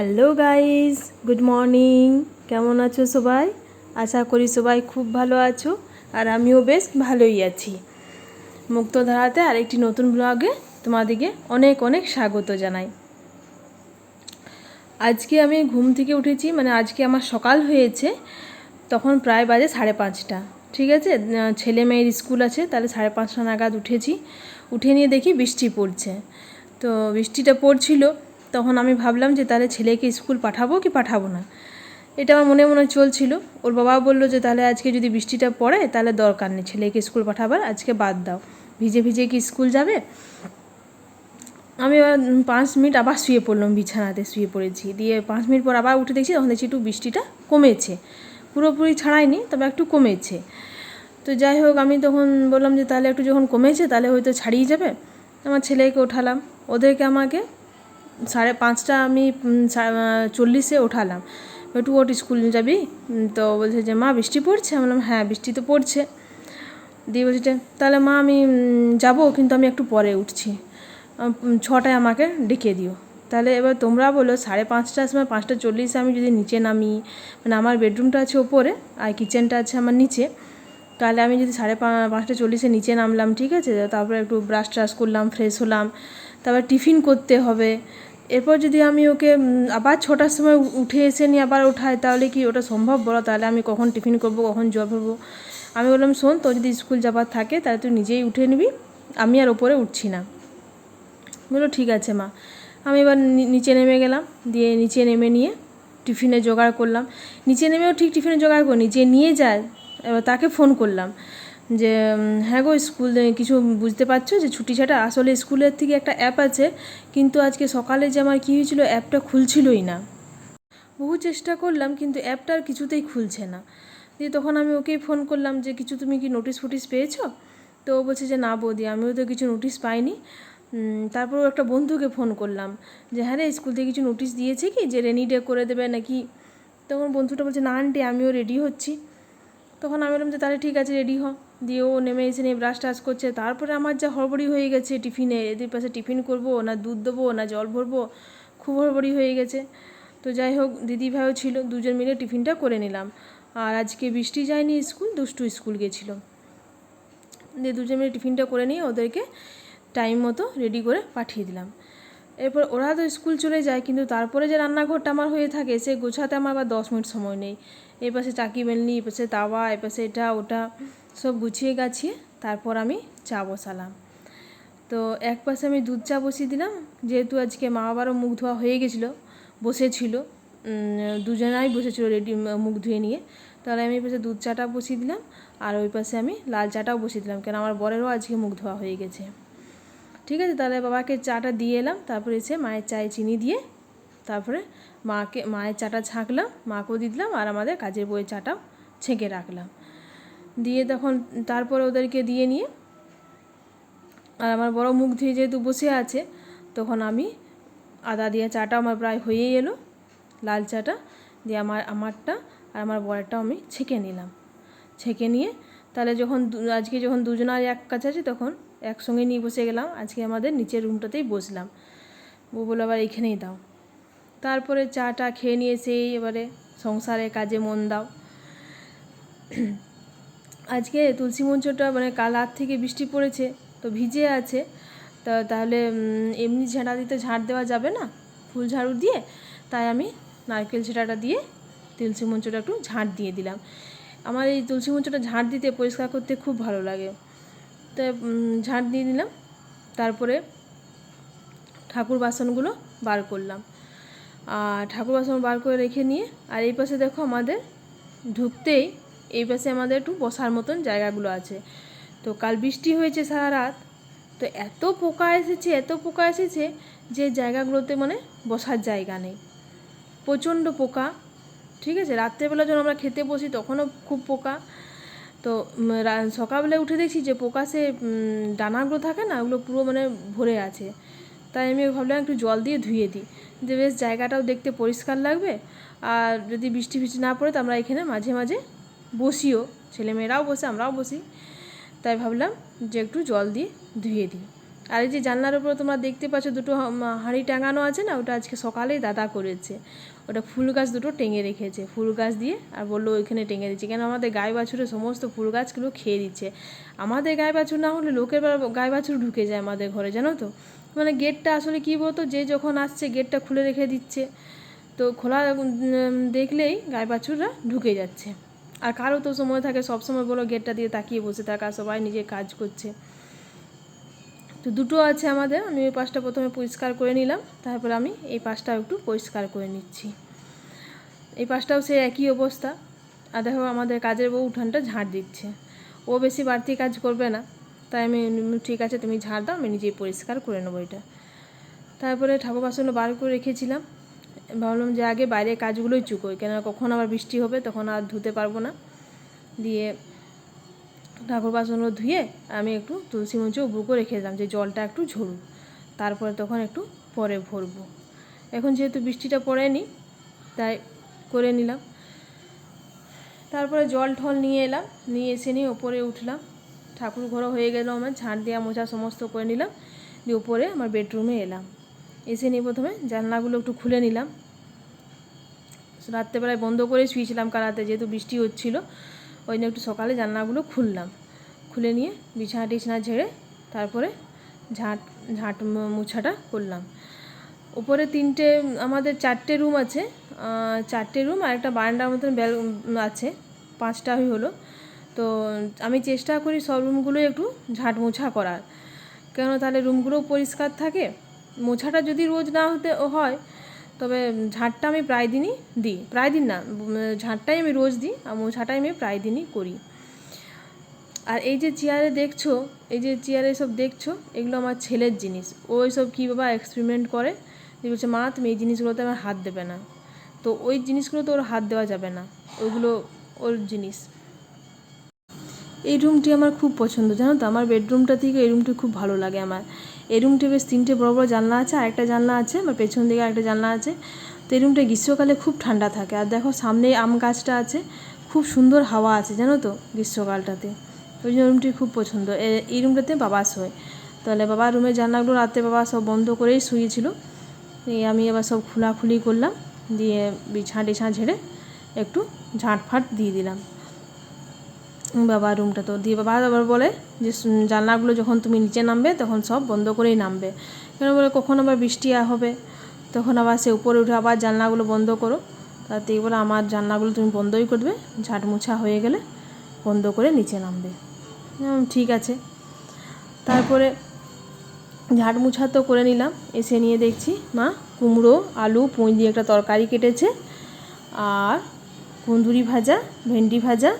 Hello guys good morning কেমন আছো সবাই? আশা করি সবাই খুব ভালো আছো, আর আমিও বেশ ভালোই আছি। মুক্তধারাতে আরেকটি নতুন ব্লগে তোমাদেরকে অনেক অনেক স্বাগত জানাই। আজকে আমি ঘুম থেকে উঠেছি মানে আজকে আমার সকাল হয়েছে, তখন প্রায় বাজে সাড়ে পাঁচটা। ঠিক আছে? ছেলে মেয়ের স্কুল আছে, তাহলে সাড়ে পাঁচটা নাগাদ উঠেছি। উঠে নিয়ে দেখি বৃষ্টি পড়ছে। তো বৃষ্টিটা পড়ছিল তখন আমি ভাবলাম যে তাহলে ছেলেকে স্কুল পাঠাবো কি পাঠাবো না? এটা আমার মনে মনে চলছিল। ওর বাবা বলল যে তাহলে আজকে যদি বৃষ্টিটা পড়ে তাহলে দরকার নেই, ছেলেকে স্কুল পাঠাবার, আজকে বাদ দাও। ভিজে ভিজে কি স্কুল যাবে? আমি পাঁচ মিনিট আবার শুয়ে পড়লাম বিছানাতে, শুয়ে পড়েছি। দিয়ে পাঁচ মিনিট পর আবার উঠে দেখছি, তখন দেখছি একটু বৃষ্টিটা কমেছে। পুরোপুরি ছাড়ায়নি, তবে একটু কমেছে। তো যাই হোক, আমি তখন বললাম যে তাহলে একটু যখন কমেছে তাহলে হয়তো ছাড়িয়ে যাবে। আমার ছেলেকে ওঠালাম। ওদেরকে আমাকে সাড়ে পাঁচটা আমি চল্লিশে ওঠালাম। একটু ওট স্কুল যাবি? তো বলছে যে, মা, বৃষ্টি পড়ছে? আমি বললাম হ্যাঁ বৃষ্টি তো পড়ছে। দিয়ে বলছে তাহলে মা, আমি যাব, কিন্তু আমি একটু পরে উঠছি। ছটায় আমাকে ডেকে দিও। তাহলে এবার তোমরা বলো, সাড়ে পাঁচটার সময়, পাঁচটা চল্লিশে আমি যদি নিচে নামি মানে আমার বেডরুমটা আছে ওপরে, আর কিচেনটা আছে আমার নিচে, তাহলে আমি যদি সাড়ে পাঁচটা চল্লিশে নিচে নামলাম, ঠিক আছে? তারপরে একটু ব্রাশ ট্রাশ করলাম, ফ্রেশ হলাম। তারপর টিফিন করতে হবে। এরপর যদি আমি ওকে আবার ছটার সময় উঠে এসে নিয়ে আবার ওঠাই, তাহলে কি ওটা সম্ভব বলো? তাহলে আমি কখন টিফিন করব, কখন জল ভরবো? আমি বললাম, শোন, তোর যদি স্কুল যাবার থাকে, তাহলে তুই নিজেই উঠে নিবি, আমি আর ওপরে উঠছি না। বলল ঠিক আছে মা। আমি এবার নিচে নেমে গেলাম, দিয়ে নিচে নেমে নিয়ে টিফিনে জোগাড় করলাম। নিচে নেমেও ঠিক টিফিনে জোগাড় করিনি, যে নিয়ে যায়, এবার তাকে ফোন করলাম। যে হ্যাঁ গো, স্কুল কিছু বুঝতে পারছ যে ছুটি ছাটা আসলে স্কুলের থেকে একটা অ্যাপ আছে, কিন্তু আজকে সকালে যে আমার কী হয়েছিল, অ্যাপটা খুলছিলই না। বহু চেষ্টা করলাম, কিন্তু অ্যাপটা আর কিছুতেই খুলছে না। দিয়ে তখন আমি ওকেই ফোন করলাম যে, কিছু তুমি কি নোটিশ ফোটিস পেয়েছ? তো ও বলছে যে, না বৌদি, আমিও তো কিছু নোটিশ পাইনি। তারপর একটা বন্ধুকে ফোন করলাম যে হ্যাঁ রে, স্কুল থেকে কিছু নোটিশ দিয়েছে কি? যে, রেনি ডে করে দেবে নাকি? তখন বন্ধুটা বলছে, না আন্টি, আমিও রেডি হচ্ছি। তখন আমি বললাম যে, তাহলে ঠিক আছে, রেডি হ। দিয়ে ও নেমে এসে নিয়ে ব্রাশ টাশ করছে। তারপরে আমার যা হড়বড়ি হয়ে গেছে টিফিনে। এদের পাশে টিফিন করব, না দুধ দেবো, না জল ভরবো, খুব হড়বড়ি হয়ে গেছে। তো যাই হোক, দিদি ভাইও ছিল, দুজন মিলে টিফিনটা করে নিলাম। আর আজকে বৃষ্টি যায়নি স্কুল, দুষ্টু স্কুল গেছিল। দিয়ে দুজন মিলে টিফিনটা করে নিয়ে ওদেরকে টাইম মতো রেডি করে পাঠিয়ে দিলাম। এরপর ওরা তো স্কুল চলে যায়, কিন্তু তারপরে যে রান্নাঘরটা আমার হয়ে থাকে, সে গোছাতে আমার আবার দশ মিনিট সময় নেই। এই পাশে চাকি বেলনি এ পাশে তাওয়া, এ পাশে এটা, ওটা। সব গুছিয়ে গাছিয়ে তারপর আমি চা বসালাম। তো এক পাশে আমি দুধ চা বসিয়ে দিলাম। যেহেতু আজকে মা বাবারও মুখ ধোয়া হয়ে গেছিল, বসেছিল দুজনাই বসেছিল রেডি মুখ ধুয়ে নিয়ে। তাহলে আমি এই পাশে দুধ চাটা বসিয়ে দিলাম আর ওই পাশে আমি লাল চাটাও বসিয়ে দিলাম। কেন আমার বরেরও আজকে মুখ ধোয়া হয়ে গেছে। ঠিক আছে, তাহলে বাবাকে চাটা দিয়ে এলাম, তারপরে এসে মায়ের চায়ে চিনি দিয়ে তারপরে মাকে, মায়ের চাটা ছাঁকলাম, মাকেও দিয়ে দিলাম আর আমাদের কাজের বইয়ের চাটাও ছেঁকে রাখলাম। দিয়ে তখন তারপরে ওদেরকে দিয়ে নিয়ে আর আমার বড় মুখ ধুয়ে যেহেতু বসে আছে, তখন আমি আদা দিয়ে চাটা আমার প্রায় হয়েই এলো, লাল চাটা দিয়ে আমার, আমারটা আর আমার বরেরটাও আমি ছেঁকে নিলাম। ছেঁকে নিয়ে তাহলে যখন আজকে যখন দুজনার এক কাছে আছে তখন একসঙ্গে নিয়ে বসে গেলাম, আজকে আমাদের নিচের রুমটাতেই বসলাম। ও বলল, আবার এখানেই দাও। তারপরে চাটা খেয়ে নিয়ে সেই এবারে সংসারে কাজে মন দাও। আজকে তুলসী মঞ্চটা মানে কাল রাত থেকে বৃষ্টি পড়েছে, তো ভিজে আছে। তা তাহলে এমনি ঝাঁটা দিতে ঝাঁট দেওয়া যাবে না? ফুল ঝাড়ু দিয়ে তাই আমি নারকেল ছেঁটাটা দিয়ে তুলসী মঞ্চটা একটু ঝাঁট দিয়ে দিলাম। আমার এই তুলসী মঞ্চটা ঝাঁট দিতে, পরিষ্কার করতে খুব ভালো লাগে। তো ঝাঁট দিয়ে দিলাম, তারপরে ঠাকুর বাসনগুলো বার করলাম। আর ঠাকুর বাসন বার করে রেখে নিয়ে, আর এই পাশে দেখো আমাদের ঢুকতেই এই পাশে আমাদের একটু বসার মতন জায়গাগুলো আছে। তো কাল বৃষ্টি হয়েছে সারা রাত তো এত পোকা এসেছে, এত পোকা এসেছে যে জায়গাগুলোতে মানে বসার জায়গা নেই। প্রচণ্ড পোকা, ঠিক আছে? রাত্রেবেলা যখন আমরা খেতে বসি তখনও খুব পোকা। তো সকালবেলায় উঠে দেখছি যে পোকা সে ডানাগুলো থাকে না, ওগুলো পুরো মানে ভরে আছে। তাই আমি ভাবলাম একটু জল দিয়ে ধুয়ে দিই। যে বেশ জায়গাটাও দেখতে পরিষ্কার লাগবে, আর যদি বৃষ্টি ফিষ্টি না পড়ে তো আমরা এখানে মাঝে মাঝে বসিও, ছেলেমেয়েরাও বসে, আমরাও বসি। তাই ভাবলাম যে একটু জল দিয়ে ধুয়ে দিই। আর এই যে জানলার উপরে তোমরা দেখতে পাচ্ছ দুটো হাঁড়ি টাঙানো আছে না, ওটা আজকে সকালেই দাদা করেছে। ওটা ফুল গাছ দুটো টেঙে রেখেছে, ফুল গাছ দিয়ে, আর বলল ওইখানে টেঙে দিচ্ছে। কেন আমাদের গায়ে বাছুরে সমস্ত ফুল গাছগুলো খেয়ে দিচ্ছে। আমাদের গায়ে বাছুর না হলে লোকের গায়ে বাছুর ঢুকে যায় আমাদের ঘরে, জানো তো? মানে গেটটা আসলে কী বলতো, যে যখন আসছে গেটটা খুলে রেখে দিচ্ছে। তো খোলা দেখলেই গায়ে বাছুররা ঢুকে যাচ্ছে। আর কারও তো সময় থাকে সব সময় বলো গেটটা দিয়ে তাকিয়ে বসে থাকা, সবাই নিজে কাজ করছে। তো দুটো আছে আমাদের, আমি ওই পাশটা প্রথমে পরিষ্কার করে নিলাম, তারপরে আমি এই পাশটা একটু পরিষ্কার করে নিচ্ছি। এই পাশটাও সে একই অবস্থা। আর দেখো আমাদের কাজের বউ উঠানটা ঝাড় দিচ্ছে। ও বেশি বাড়তি কাজ করবে না, তাই আমি ঠিক আছে, তুমি ঝাড় দাও, আমি নিজেই পরিষ্কার করে নেব এটা। তারপরে ঠাকুর বাসনগুলো বার করে রেখেছিলাম। ভাবলাম যে আগে বাইরে কাজগুলোই চুকোই কেন কখন আবার বৃষ্টি হবে তখন আর ধুতে পারব না। দিয়ে ঠাকুর বাসনগুলো ধুয়ে আমি একটু তুলসী মঞ্চে উবু করে রেখে দিলাম যে জলটা একটু ঝরুক, তারপরে তখন একটু পরে ভরবো। এখন যেহেতু বৃষ্টিটা পড়েনি, তাই করে নিলাম। তারপরে জল ঠল নিয়ে এলাম, নিয়ে এসে নিয়ে ওপরে উঠলাম। ঠাকুর ঘরও হয়ে গেল আমার, ঝাঁট দেওয়া মোছা সমস্ত করে নিলাম, দিয়ে উপরে আমার বেডরুমে এলাম। এসে নিয়ে প্রথমে জানলাগুলো একটু খুলে নিলাম। রাত্রেবেলায় বন্ধ করে শুয়েছিলাম কারাতে, যেহেতু বৃষ্টি হচ্ছিল, ওই জন্য একটু সকালে জানলাগুলো খুললাম। খুলে নিয়ে বিছানা টিছানা ঝেড়ে তারপরে ঝাঁট ঝাঁট মুছাটা করলাম। উপরে তিনটে, আমাদের চারটে রুম আছে চারটে রুম আর একটা বারান্দার মতন বেল আছে, পাঁচটা হলো। তো আমি চেষ্টা করি সব রুমগুলোই একটু ঝাঁট মোছা করার। কেন তাহলে রুমগুলোও পরিষ্কার থাকে মোছাটা যদি রোজ না হতে হয়, তবে ঝাঁটটা আমি প্রায় দিনই দিই। প্রায় দিন না ঝাঁটটাই আমি রোজ দিই আর মোছাটাই আমি প্রায় দিনই করি। আর এই যে চেয়ারে দেখছ, এই যে চেয়ারে সব দেখছ, এগুলো আমার ছেলের জিনিস। ও সব কী বাবা এক্সপেরিমেন্ট করে? দিয়ে বলছে, মা, তুমি এই জিনিসগুলোতে আমার হাত দেবে না। তো ওই জিনিসগুলো তো ওর হাত দেওয়া যাবে না। ওইগুলো ওর জিনিস। এই রুমটি আমার খুব পছন্দ, জানো তো? আমার বেডরুমটা থেকে এই রুমটি খুব ভালো লাগে আমার। এই রুমটি বেশ তিনটে বড় বড় জানলা আছে আর একটা জানলা আছে, আমার পেছন দিকে একটা জানলা আছে। তো এই রুমটা গ্রীষ্মকালে খুব ঠান্ডা থাকে। আর দেখো সামনে আম গাছটা আছে, খুব সুন্দর হাওয়া আছে, জানো তো? গ্রীষ্মকালটাতে। ওই জন্য রুমটি খুব পছন্দ। এই রুমটাতে বাবা শোয়। তাহলে বাবার রুমের জানলাগুলো রাতে বাবা সব বন্ধ করেই শুয়েছিল। আমি এবার সব খোলাখুলি করলাম, দিয়ে বিছানা টিছানা ঝেড়ে একটু ঝাঁট ফাট দিয়ে দিলাম। বাবার রুমটা তো। দিয়ে বাবা আবার বলে যে জানলাগুলো যখন তুমি নিচে নামবে, তখন সব বন্ধ করেই নামবে। কেন বলে, কখন আবার বৃষ্টি হবে? তখন আবার সে উপরে উঠে আবার জানলাগুলো বন্ধ করো। তাতে বলে, আমার জানলাগুলো তুমি বন্ধই করবে, ঝাঁট মোছা হয়ে গেলে বন্ধ করে নিচে নামবে। ঠিক আছে। তারপরে ঝাট মুছা তো করে নিলাম। এসে নিয়ে দেখছি, মা, কুমড়ো, আলু, পুঁই দিয়ে একটা তরকারি কেটেছে। আর কুঁদুরি ভাজা, ভেন্ডি ভাজা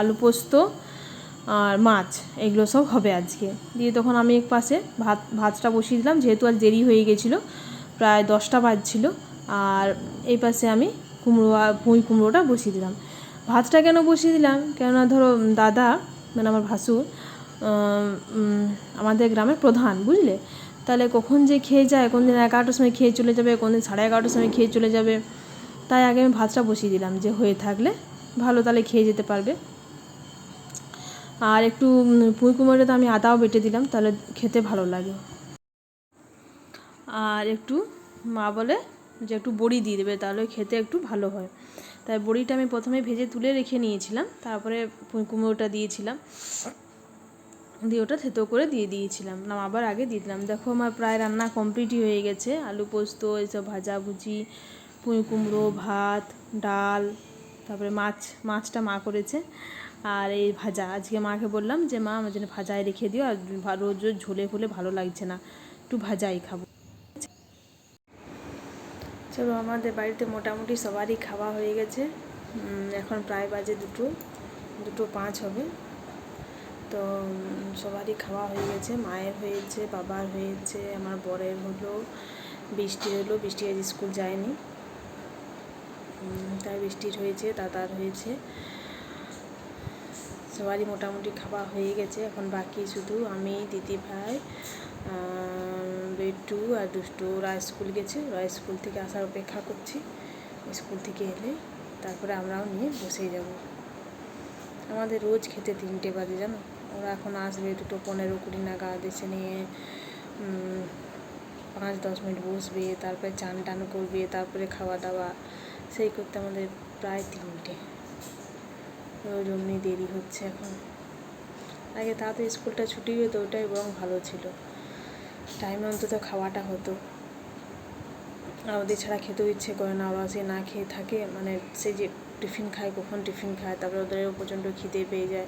আলু পোস্ত আর মাছ, এগুলো সব হবে আজকে। দিয়ে তখন আমি এক পাশে ভাত, ভাতটা বসিয়ে দিলাম, যেহেতু আজ দেরি হয়ে গেছিল, প্রায় দশটা বাজছিল, আর এই পাশে আমি কুমড়ো পুঁই কুমড়োটা বসিয়ে দিলাম। ভাতটা কেন বসিয়ে দিলাম? কেননা ধরো দাদা মানে আমার ভাসুর আমাদের গ্রামের প্রধান, বুঝলে? তাহলে কখন যে খেয়ে যায়, কোন দিন এগারোটার সময় খেয়ে চলে যাবে, কোন দিন সাড়ে এগারোটার সময় খেয়ে চলে যাবে। তাই আগে আমি ভাতটা বসিয়ে দিলাম, যে হয়ে থাকলে ভালো, তাহলে খেয়ে যেতে পারবে। আর একটু পুঁই কুমড়োতে আমি আদাও বেটে দিলাম, তাহলে খেতে ভালো লাগে। আর একটু মা বলে যে একটু বড়ি দিয়ে দেবে, তাহলে খেতে একটু ভালো হয়। তাই বড়িটা আমি প্রথমে ভেজে তুলে রেখে নিয়েছিলাম, তারপরে পুঁই কুমড়োটা দিয়েছিলাম। দিয়ে ওটা থেতো করে দিয়ে দিয়েছিলাম না আবার আগে দিয়ে দিলাম। দেখো আমার প্রায় রান্না কমপ্লিটই হয়ে গেছে, আলু পোস্ত, এইসব ভাজাভুজি পুঁই কুমড়ো, ভাত, ডাল, তারপরে মাছ, মাছটা মা করেছে। আর এই ভাজা, আজকে মাকে বললাম যে, মা, আমার জন্য ভাজায় রেখে দিও, আর রোজ রোজ ঝোলে ফুলে ভালো লাগছে না। একটু ভাজাই খাব। চলো, আমাদের বাড়িতে মোটামুটি সবারই খাওয়া হয়ে গেছে। এখন প্রায় বাজে দুটো দুটো পাঁচ হবে। তো সবারই খাওয়া হয়ে গেছে। মায়ের হয়েছে, বাবার হয়েছে, আমার বরের হলো, বৃষ্টি হলো, বৃষ্টি আজ স্কুল যায়নি। তাই বৃষ্টির হয়েছে দাদার হয়েছে। সবারই মোটামুটি খাওয়া হয়ে গেছে। এখন বাকি শুধু আমি, দিদি ভাই বেটু আর দুষ্টু। ওরা স্কুল গেছে। ওরা স্কুল থেকে আসার অপেক্ষা করছি। স্কুল থেকে এলে তারপরে আমরাও নিয়ে বসে যাব। আমাদের রোজ খেতে তিনটে বাজে, জানো? ওরা এখন আসবে দুটো পনেরো কুড়ি নাগাদ এসে নিয়ে পাঁচ দশ মিনিট বসবে, তারপরে চান টান করবে, তারপরে খাওয়া দাওয়া। সেই করতে আমাদের প্রায় তিনটে। ওই জন্যই দেরি হচ্ছে এখন। আগে তাড়াতাড়ি স্কুলটা ছুটি হতো, ওটাই বরং ভালো ছিল। টাইমে অন্তত খাওয়াটা হতো। আর ওদের ছাড়া খেতেও ইচ্ছে করে না, ওরা সে না খেয়ে থাকে মানে সে যে টিফিন খায়, কখন টিফিন খায়, তারপরে ওদেরও প্রচণ্ড খিদে পেয়ে যায়।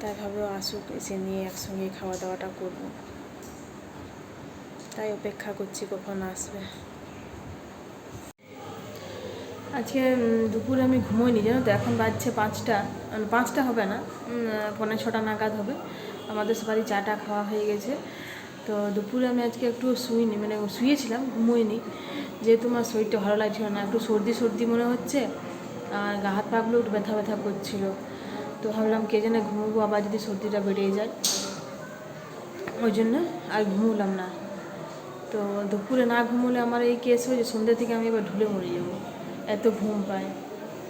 তাই ভাবলো আসুক, এসে নিয়ে একসঙ্গে খাওয়া দাওয়াটা করব। তাই অপেক্ষা করছি কখন আসবে। আজকে দুপুরে আমি ঘুমোইনি জানো তো? এখন বাজছে পাঁচটা পাঁচটা হবে না উম, পৌনে ছটা নাগাদ হবে। আমাদের সবারই চাটা খাওয়া হয়ে গেছে। তো দুপুরে আমি আজকে একটু শুইনি মানে শুয়েছিলাম ঘুমোইনি। যেহেতু আমার শরীরটা ভালো লাগছিল না একটু সর্দি সর্দি মনে হচ্ছে আর গা হাত পাগুলো একটু ব্যথা ব্যথা করছিল। তো ভাবলাম কে জানে ঘুমোবো আবার যদি সর্দিটা বেড়ে যায়। ওই জন্য আর ঘুমোলাম না। তো দুপুরে না ঘুমোলে আমার এই কেস হয় যে সন্ধ্যে থেকে আমি এবার ঢুলে মরে যাব। এত ঘুম পায়।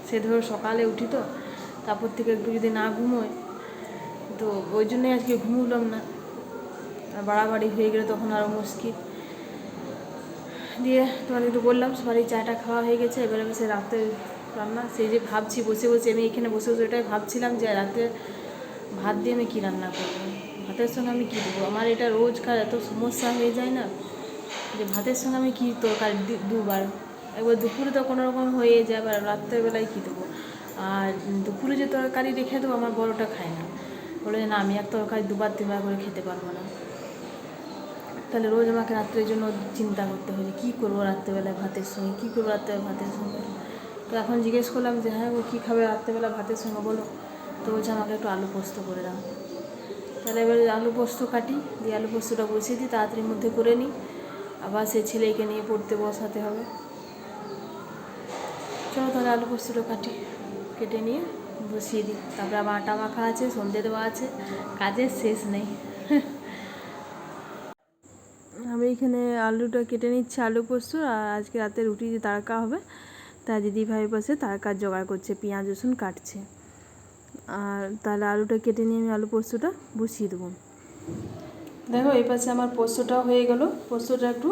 সে ধরো সকালে উঠি তো, তারপর থেকে একটু যদি না ঘুমোয় তো ওই জন্যই আজকে ঘুমোলাম না। আর বাড়াবাড়ি হয়ে গেলে তখন আরও মুশকিল। দিয়ে তোমাদের একটু বললাম সবারই চাটা খাওয়া হয়ে গেছে, এবারে বসে রাতে রান্না, সেই যে ভাবছি বসে বসে, আমি এখানে বসে বসে ওটাই ভাবছিলাম যে রাতে ভাত দিয়ে আমি কী রান্না করব? ভাতের সঙ্গে আমি কী দেবো? আমার এটা রোজকার এত সমস্যা হয়ে যায় না যে ভাতের সঙ্গে আমি কী তরকারি দুবার। একবার দুপুরে তো কোনো রকম হয়ে যায় এবার রাত্রেবেলায় কী দেবো? আর দুপুরে যে তরকারি রেখে দেবো, আমার বড়টা খায় না। বলে না, আমি এক তরকারি দুবার, তিনবার করে খেতে পারব না। তাহলে রোজ আমাকে রাত্রের জন্য চিন্তা করতে হয় যে কী করব রাত্রেবেলায় ভাতের সঙ্গে, কী করব রাত্রেবেলা ভাতের সঙ্গে? তো এখন জিজ্ঞেস করলাম যে হ্যাঁ ও কী খাবে রাত্রেবেলা ভাতের সঙ্গে বলো? তো বলছে, আমাকে একটু আলু পোস্ত করে দাও। তাহলে এবার আলু পোস্ত কাটি, দিয়ে আলু পোস্তটা বসিয়ে দিই, তাড়াতাড়ির মধ্যে করে নিই। আবার সে ছেলেকে নিয়ে পড়তে বসাতে হবে। চলো তাহলে আলু পোস্তটা কাটি কেটে নিয়ে, বসিয়ে দিই। তারপরে আবার আটা মাখা আছে, সন্ধে দেওয়া আছে, কাজের শেষ নেই। আমি এখানে আলুটা কেটে নিচ্ছি, আলু পোস্ত আর আজকে রাতে রুটি যে তারকা হবে তা দিদি ভাই পাশে তারকার জোগাড় করছে, পেঁয়াজ, রসুন কাটছে। আর তাহলে আলুটা কেটে নিয়ে আমি আলু পোস্তটা বসিয়ে দেবো। দেখো, এই পাশে আমার পোস্তটাও হয়ে গেল। পোস্তটা একটু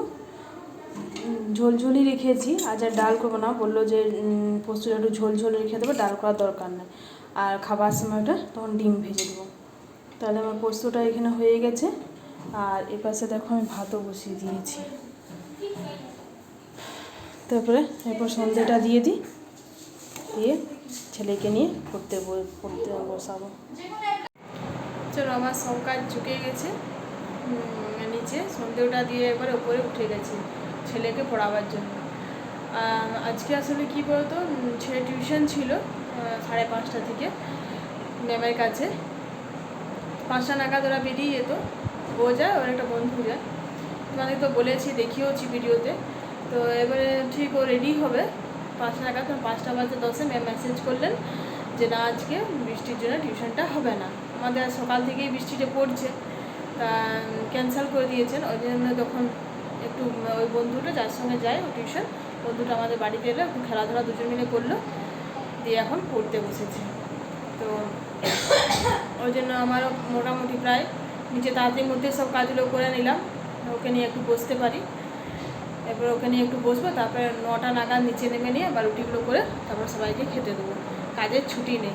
ঝোলঝোলই রেখেছি আজ আর ডাল করব না, বলল যে পোস্তটা একটু ঝোল ঝোল রেখে দেবো, ডাল করার দরকার নেই। আর খাবার সময়টা তখন ডিম ভেজে দেবো। তাহলে আমার পোস্তটা এখানে হয়ে গেছে, আর এ পাশে দেখো আমি ভাতও বসিয়ে দিয়েছি। তারপরে এরপর সন্ধ্যেটা দিয়ে দিই, দিয়ে ছেলেকে নিয়ে পড়তে পড়তে বসাবো। চলো, আমার সব কাজ ঝুঁকে গেছে। নিচে সন্ধ্যেটা দিয়ে একবারে উপরে উঠে গেছে। ছেলেকে পড়াবার জন্য। আজকে আসলে কী বলতো ছেলে টিউশন ছিল সাড়ে পাঁচটা থেকে ম্যামের কাছে। পাঁচটা নাগাদ ওরা বেরিয়ে যেত। ও যায়, ওর একটা বন্ধু যায়। তোমাদের তো বলেছি, দেখিয়েওছি ভিডিওতে। তো এবারে ঠিক ও রেডি হবে। পাঁচটা নাগাদ পাঁচটা বাজে দশে ম্যাম মেসেজ করলেন যে, না, আজকে বৃষ্টির জন্য টিউশনটা হবে না। আমাদের সকাল থেকেই বৃষ্টিটা পড়ছে। তা ক্যান্সেল করে দিয়েছেন। ওই জন্য তখন একটু ওই বন্ধুটা যার সঙ্গে যায় ও টিউশন বন্ধুটা আমাদের বাড়িতে এলো একটু খেলাধুলা দুজন মিলে করল, দিয়ে এখন পড়তে বসেছে। তো ওই জন্য আমারও মোটামুটি প্রায় নিচে তাড়াতাড়ির মধ্যে সব কাজগুলো করে নিলাম, ওকে নিয়ে একটু বসতে পারি। এরপর ওকে নিয়ে একটু বসবো, তারপরে নটা নাগাদ নিচে নেমে নিয়ে আবার রুটিগুলো করে তারপর সবাইকে খেতে দেবো। কাজের ছুটি নেই।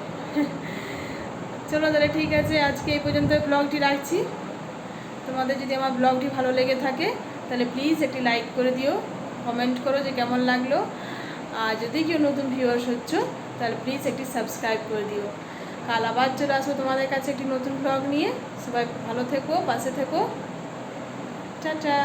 চলো তাহলে ঠিক আছে, আজকে এই পর্যন্ত ব্লগটি রাখছি। তোমাদের যদি আমার ব্লগটি ভালো লেগে থাকে তাহলে প্লিজ একটি লাইক করে দিও কমেন্ট করো যে কেমন লাগল। আর যদি কেউ নতুন ভিউয়ার্স হচ্ছ, তাহলে প্লিজ একটি সাবস্ক্রাইব করে দিও। কাল আবার চলে আসব তোমাদের কাছে একটি নতুন ব্লগ নিয়ে। সবাই ভালো থেকো, পাশে থেকো। টাটা!